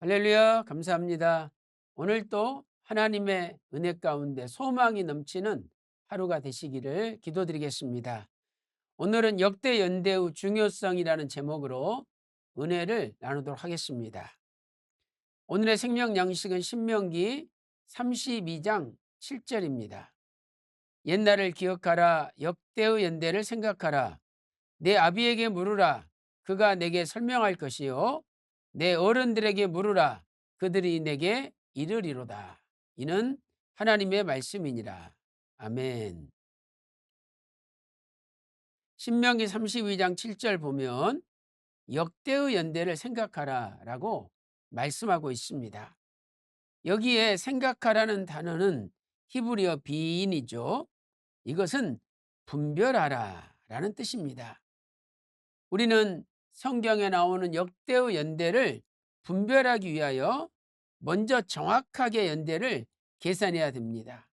할렐루야, 감사합니다. 오늘도 하나님의 은혜 가운데 소망이 넘치는 하루가 되시기를 기도드리겠습니다. 오늘은 역대 연대의 중요성이라는 제목으로 은혜를 나누도록 하겠습니다. 오늘의 생명 양식은 신명기 32장 7절입니다. 옛날을 기억하라, 역대의 연대를 생각하라. 내 아비에게 물으라, 그가 내게 설명할 것이요. 내 어른들에게 물으라 그들이 내게 이르리로다. 이는 하나님의 말씀이니라. 아멘. 신명기 32장 7절 보면 역대의 연대를 생각하라 라고 말씀하고 있습니다. 여기에 생각하라는 단어는 히브리어 비인이죠. 이것은 분별하라 라는 뜻입니다. 우리는 성경에 나오는 역대의 연대를 분별하기 위하여 먼저 정확하게 연대를 계산해야 됩니다.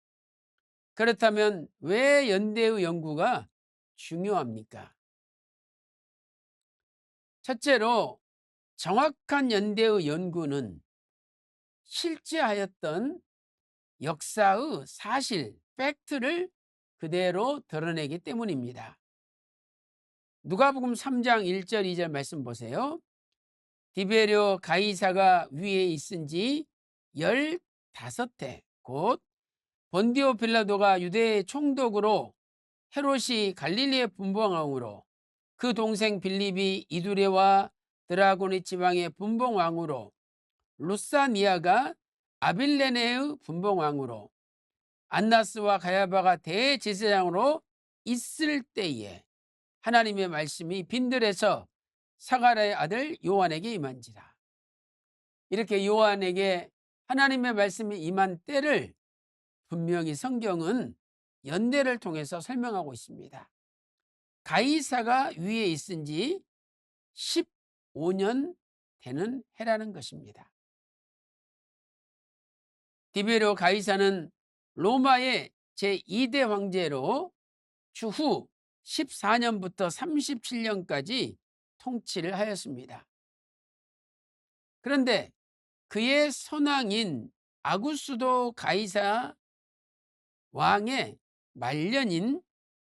그렇다면 왜 연대의 연구가 중요합니까? 첫째로 정확한 연대의 연구는 실제 하였던 역사의 사실, 팩트를 그대로 드러내기 때문입니다. 누가복음 3장 1절 2절 말씀 보세요. 디베rio 가이사가 위에 있은지 15해 곧 본디오 빌라도가 유대의 총독으로 헤롯이 갈릴리의 분봉왕으로 그 동생 빌립이 이두레와 드라고니 지방의 분봉왕으로 루사니아가 아빌레네의 분봉왕으로 안나스와 가야바가 대제사장으로 있을 때에 하나님의 말씀이 빈들에서 사가라의 아들 요한에게 임한지라. 이렇게 요한에게 하나님의 말씀이 임한 때를 분명히 성경은 연대를 통해서 설명하고 있습니다. 가이사가 위에 있은 지 15년 되는 해라는 것입니다. 디베로 가이사는 로마의 제2대 황제로 추후 14년부터 37년까지 통치를 하였습니다. 그런데 그의 선왕인 아구스도 가이사 왕의 말년인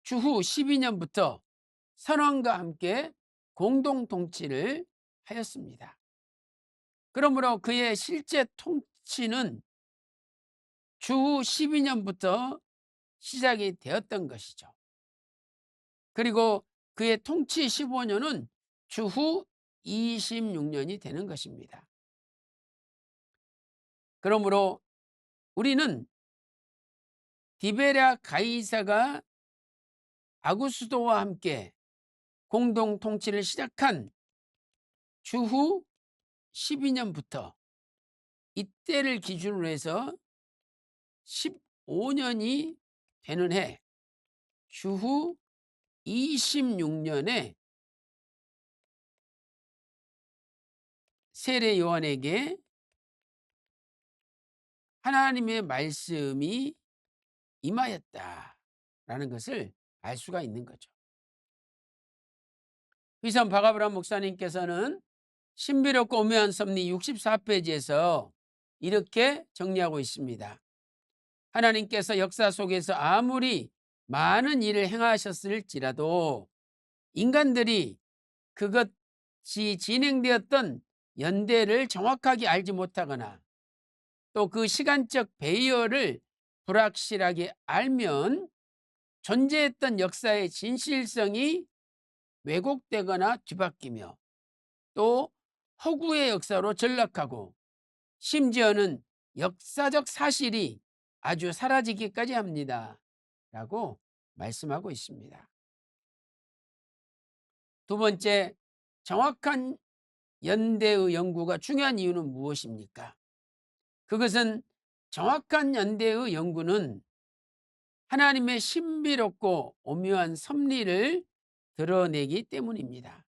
주후 12년부터 선왕과 함께 공동 통치를 하였습니다. 그러므로 그의 실제 통치는 주후 12년부터 시작이 되었던 것이죠. 그리고 그의 통치 15년은 주후 26년이 되는 것입니다. 그러므로 우리는 디베랴 가이사가 아구스도와 함께 공동 통치를 시작한 주후 12년부터 이때를 기준으로 해서 15년이 되는 해 주후 26년에 세례 요한에게 하나님의 말씀이 임하였다라는 것을 알 수가 있는 거죠. 위선 바가브람 목사님께서는 신비롭고 오묘한 섭리 64페이지에서 이렇게 정리하고 있습니다. 하나님께서 역사 속에서 아무리 많은 일을 행하셨을지라도 인간들이 그것이 진행되었던 연대를 정확하게 알지 못하거나 또 그 시간적 배열을 불확실하게 알면 존재했던 역사의 진실성이 왜곡되거나 뒤바뀌며 또 허구의 역사로 전락하고 심지어는 역사적 사실이 아주 사라지기까지 합니다. 라고 말씀하고 있습니다. 두 번째, 정확한 연대의 연구가 중요한 이유는 무엇입니까? 그것은 정확한 연대의 연구는 하나님의 신비롭고 오묘한 섭리를 드러내기 때문입니다.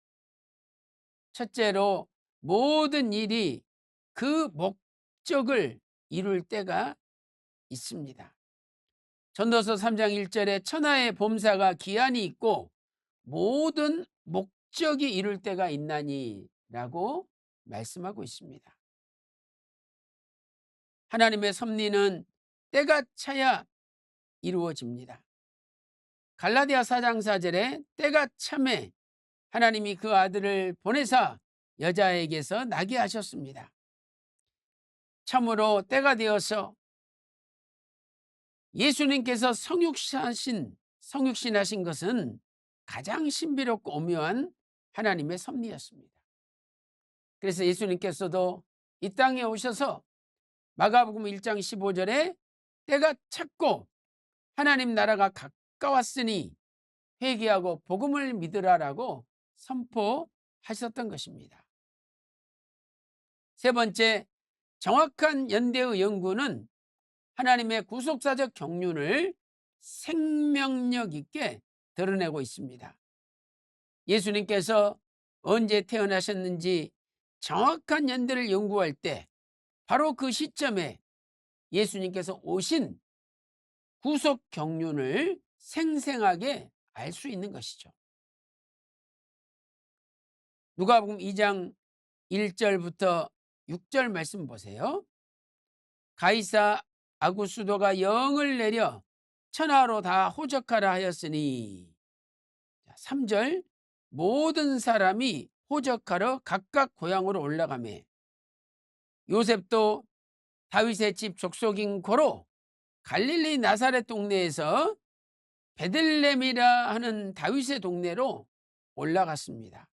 첫째로 모든 일이 그 목적을 이룰 때가 있습니다. 전도서 3장 1절에 천하의 범사가 기한이 있고 모든 목적이 이룰 때가 있나니 라고 말씀하고 있습니다. 하나님의 섭리는 때가 차야 이루어집니다. 갈라디아 4장 4절에 때가 참에 하나님이 그 아들을 보내사 여자에게서 나게 하셨습니다. 참으로 때가 되어서 예수님께서 성육신하신 성육신하신 것은 가장 신비롭고 오묘한 하나님의 섭리였습니다. 그래서 예수님께서도 이 땅에 오셔서 마가복음 1장 15절에 때가 찼고 하나님 나라가 가까웠으니 회개하고 복음을 믿으라라고 선포하셨던 것입니다. 세 번째, 정확한 연대의 연구는 하나님의 구속사적 경륜을 생명력 있게 드러내고 있습니다. 예수님께서 언제 태어나셨는지 정확한 연대를 연구할 때 바로 그 시점에 예수님께서 오신 구속 경륜을 생생하게 알 수 있는 것이죠. 누가복음 2장 1절부터 6절 말씀 보세요. 가이사 아구수도가 영을 내려 천하로 다 호적하라 하였으니. 3절. 모든 사람이 호적하러 각각 고향으로 올라가매. 요셉도 다윗의 집 족속인 고로 갈릴리 나사렛 동네에서 베들렘이라 하는 다윗의 동네로 올라갔습니다.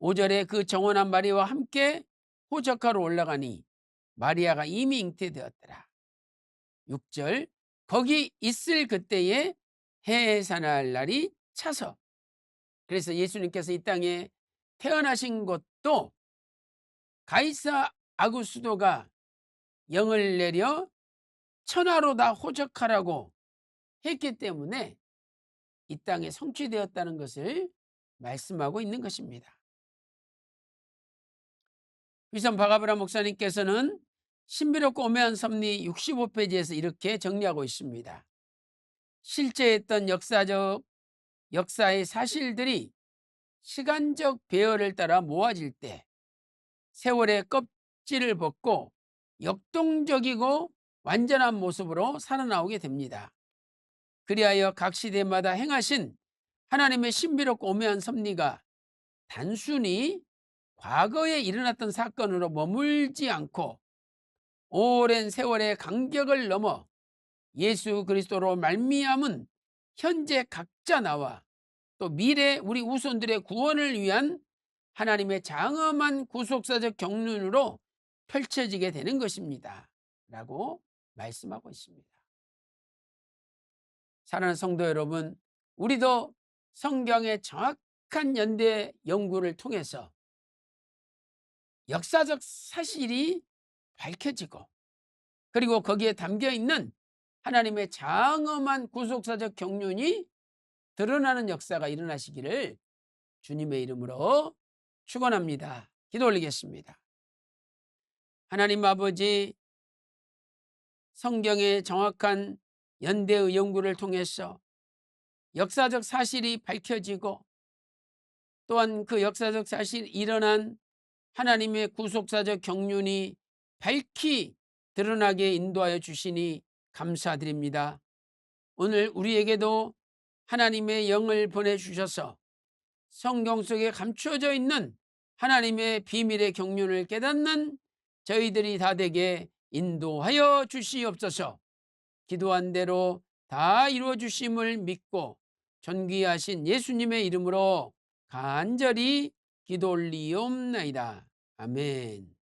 5절에 그 정원한 마리와 함께 호적하러 올라가니 마리아가 이미 잉태되었더라. 6절 거기 있을 그때에 해산할 날이 차서 그래서 예수님께서 이 땅에 태어나신 것도 가이사 아구수도가 영을 내려 천하로 다 호적하라고 했기 때문에 이 땅에 성취되었다는 것을 말씀하고 있는 것입니다. 위선 바가브라 목사님께서는 신비롭고 오묘한 섭리 65페이지에서 이렇게 정리하고 있습니다. 실제했던 역사적 역사의 사실들이 시간적 배열을 따라 모아질 때 세월의 껍질을 벗고 역동적이고 완전한 모습으로 살아나오게 됩니다. 그리하여 각 시대마다 행하신 하나님의 신비롭고 오묘한 섭리가 단순히 과거에 일어났던 사건으로 머물지 않고 오랜 세월의 간격을 넘어 예수 그리스도로 말미암은 현재 각자 나와 또 미래 우리 우손들의 구원을 위한 하나님의 장엄한 구속사적 경륜으로 펼쳐지게 되는 것입니다. 라고 말씀하고 있습니다. 사랑하는 성도 여러분, 우리도 성경의 정확한 연대 연구를 통해서 역사적 사실이 밝혀지고 그리고 거기에 담겨 있는 하나님의 장엄한 구속사적 경륜이 드러나는 역사가 일어나시기를 주님의 이름으로 축원합니다. 기도 올리겠습니다. 하나님 아버지 성경의 정확한 연대의 연구를 통해서 역사적 사실이 밝혀지고 또한 그 역사적 사실이 일어난 하나님의 구속사적 경륜이 밝히 드러나게 인도하여 주시니 감사드립니다. 오늘 우리에게도 하나님의 영을 보내주셔서 성경 속에 감추어져 있는 하나님의 비밀의 경륜을 깨닫는 저희들이 다 되게 인도하여 주시옵소서 기도한 대로 다 이루어 주심을 믿고 존귀하신 예수님의 이름으로 간절히 기도 올리옵나이다. 아멘.